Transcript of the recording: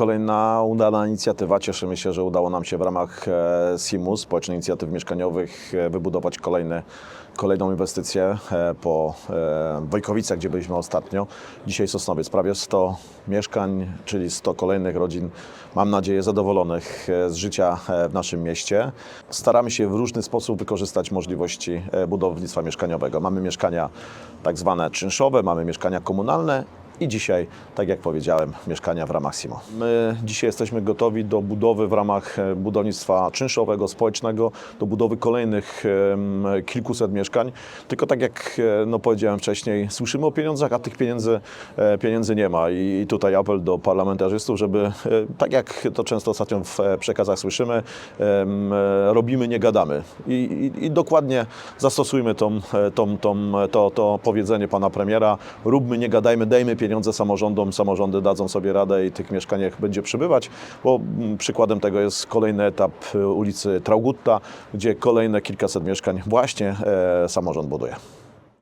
kolejna udana inicjatywa. Cieszymy się, że udało nam się w ramach e, SIM-u, Społecznej Inicjatyw Mieszkaniowych, e, wybudować kolejne, kolejną inwestycję e, po Wojkowicach, gdzie byliśmy ostatnio. Dzisiaj Sosnowiec, prawie 100 mieszkań, czyli 100 kolejnych rodzin, mam nadzieję, zadowolonych z życia w naszym mieście. Staramy się w różny sposób wykorzystać możliwości budownictwa mieszkaniowego. Mamy mieszkania tak zwane czynszowe, mamy mieszkania komunalne i dzisiaj, tak jak powiedziałem, mieszkania w ramach SIMO. My dzisiaj jesteśmy gotowi do budowy w ramach e, budownictwa czynszowego, społecznego, do budowy kolejnych kilkuset mieszkań. Tylko tak jak e, no, powiedziałem wcześniej, słyszymy o pieniądzach, a tych pieniędzy, e, pieniędzy nie ma. I tutaj apel do parlamentarzystów, żeby, tak jak to często ostatnio w przekazach słyszymy, robimy, nie gadamy. I, i, i dokładnie zastosujmy tą, tą, tą, to, to powiedzenie pana premiera, róbmy, nie gadajmy, dajmy pieniądze samorządom, samorządy dadzą sobie radę i tych mieszkaniach będzie przybywać, bo mm, przykładem tego jest kolejny etap e, ulicy Traugutta, gdzie kolejne kilkaset mieszkań właśnie e, samorząd buduje.